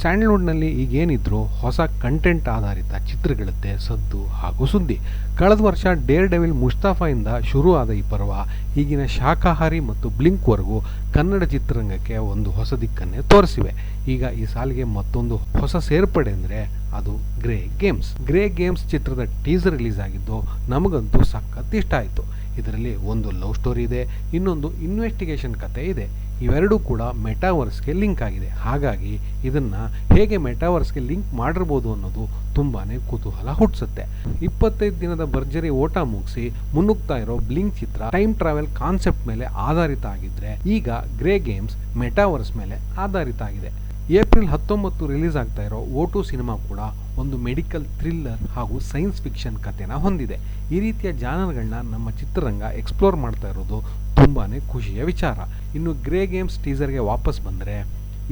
ಸ್ಯಾಂಡಲ್ವುಡ್ನಲ್ಲಿ ಈಗೇನಿದ್ರು ಹೊಸ ಕಂಟೆಂಟ್ ಆಧಾರಿತ ಚಿತ್ರಗಳದ್ದೇ ಸದ್ದು ಹಾಗೂ ಸುದ್ದಿ. ಕಳೆದ ವರ್ಷ ಡೇರ್ ಡೆವಿಲ್ ಮುಸ್ತಾಫಾಯಿಂದ ಶುರು ಆದ ಈ ಪರ್ವ ಈಗಿನ ಶಾಖಾಹಾರಿ ಮತ್ತು ಬ್ಲಿಂಕ್ವರೆಗೂ ಕನ್ನಡ ಚಿತ್ರರಂಗಕ್ಕೆ ಒಂದು ಹೊಸ ದಿಕ್ಕನ್ನೇ ತೋರಿಸಿವೆ. ಈಗ ಈ ಸಾಲಿಗೆ ಮತ್ತೊಂದು ಹೊಸ ಸೇರ್ಪಡೆ ಅಂದರೆ ಅದು ಗ್ರೇ ಗೇಮ್ಸ್. ಗ್ರೇ ಗೇಮ್ಸ್ ಚಿತ್ರದ ಟೀಸರ್ ರಿಲೀಸ್ ಆಗಿದ್ದು ನಮಗಂತೂ ಸಖತ್ ಇಷ್ಟ ಆಯಿತು. ಇದರಲ್ಲಿ ಒಂದು ಲವ್ ಸ್ಟೋರಿ ಇದೆ, ಇನ್ನೊಂದು ಇನ್ವೆಸ್ಟಿಗೇಷನ್ ಕತೆ ಇದೆ. ಇವೆರಡೂ ಕೂಡ ಮೆಟಾವರ್ಸ್ಗೆ ಲಿಂಕ್ ಆಗಿದೆ. ಹಾಗಾಗಿ ಇದನ್ನು ಹೇಗೆ ಮೆಟಾವರ್ಸ್ಗೆ ಲಿಂಕ್ ಮಾಡಿರ್ಬೋದು ಅನ್ನೋದು ತುಂಬಾ ಕುತೂಹಲ ಹುಟ್ಟಿಸುತ್ತೆ ಇಪ್ಪತ್ತೈದು ದಿನದ ಭರ್ಜರಿ ಓಟ ಮುಗಿಸಿ ಮುನ್ನುಗ್ತಾ ಇರೋ ಬ್ಲಿಂಕ್ ಚಿತ್ರ ಟೈಮ್ ಟ್ರಾವೆಲ್ ಕಾನ್ಸೆಪ್ಟ್ ಮೇಲೆ ಆಧಾರಿತ ಆಗಿದ್ರೆ ಈಗ ಗ್ರೇ ಗೇಮ್ಸ್ ಮೆಟಾವರ್ಸ್ ಮೇಲೆ ಆಧಾರಿತ ಆಗಿದೆ. ಏಪ್ರಿಲ್ ಹತ್ತೊಂಬತ್ತು ರಿಲೀಸ್ ಆಗ್ತಾ ಇರೋ ಓಟು ಸಿನಿಮಾ ಕೂಡ ಒಂದು ಮೆಡಿಕಲ್ ಥ್ರಿಲ್ಲರ್ ಹಾಗೂ ಸೈನ್ಸ್ ಫಿಕ್ಷನ್ ಕಥೆನ ಹೊಂದಿದೆ. ಈ ರೀತಿಯ ಜಾನರ್ಗಳನ್ನ ನಮ್ಮ ಚಿತ್ರರಂಗ ಎಕ್ಸ್ಪ್ಲೋರ್ ಮಾಡ್ತಾ ಇರೋದು ತುಂಬಾ ಖುಷಿಯ ವಿಚಾರ. ಇನ್ನು ಗ್ರೇ ಗೇಮ್ಸ್ ಟೀಸರ್ಗೆ ವಾಪಸ್ ಬಂದರೆ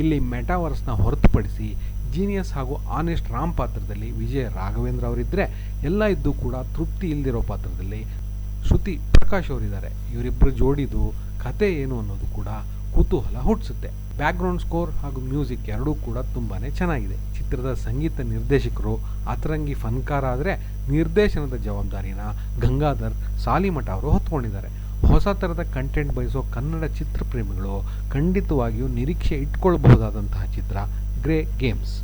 ಇಲ್ಲಿ ಮೆಟಾವರ್ಸ್ನ ಹೊರತುಪಡಿಸಿ ಜೀನಿಯಸ್ ಹಾಗೂ ಆನೆಸ್ಟ್ ರಾಮ್ ಪಾತ್ರದಲ್ಲಿ ವಿಜಯ್ ರಾಘವೇಂದ್ರ ಅವರಿದ್ದರೆ ಎಲ್ಲ ಇದ್ದು ಕೂಡ ತೃಪ್ತಿ ಇಲ್ದಿರೋ ಪಾತ್ರದಲ್ಲಿ ಶ್ರುತಿ ಪ್ರಕಾಶ್ ಅವರಿದ್ದಾರೆ. ಇವರಿಬ್ಬರು ಜೋಡಿದು ಕತೆ ಏನು ಅನ್ನೋದು ಕೂಡ ಕುತೂಹಲ ಹುಟ್ಟಿಸುತ್ತೆ. ಬ್ಯಾಕ್ಗ್ರೌಂಡ್ ಸ್ಕೋರ್ ಹಾಗೂ ಮ್ಯೂಸಿಕ್ ಎರಡೂ ಕೂಡ ತುಂಬಾ ಚೆನ್ನಾಗಿದೆ. ಚಿತ್ರದ ಸಂಗೀತ ನಿರ್ದೇಶಕರು, ಅತರಂಗಿ ಫನ್ಕಾರ ಆದರೆ ನಿರ್ದೇಶನದ ಜವಾಬ್ದಾರಿನ ಗಂಗಾಧರ್, ಸಾಲಿಮಠ ಅವರು ಹೊತ್ಕೊಂಡಿದ್ದಾರೆ. ಹೊಸ ಥರದ ಕಂಟೆಂಟ್ ಬಯಸೋ ಕನ್ನಡ ಚಿತ್ರಪ್ರೇಮಿಗಳು ಖಂಡಿತವಾಗಿಯೂ ನಿರೀಕ್ಷೆ ಇಟ್ಕೊಳ್ಬಹುದಾದಂತಹ ಚಿತ್ರ ಗ್ರೇ ಗೇಮ್ಸ್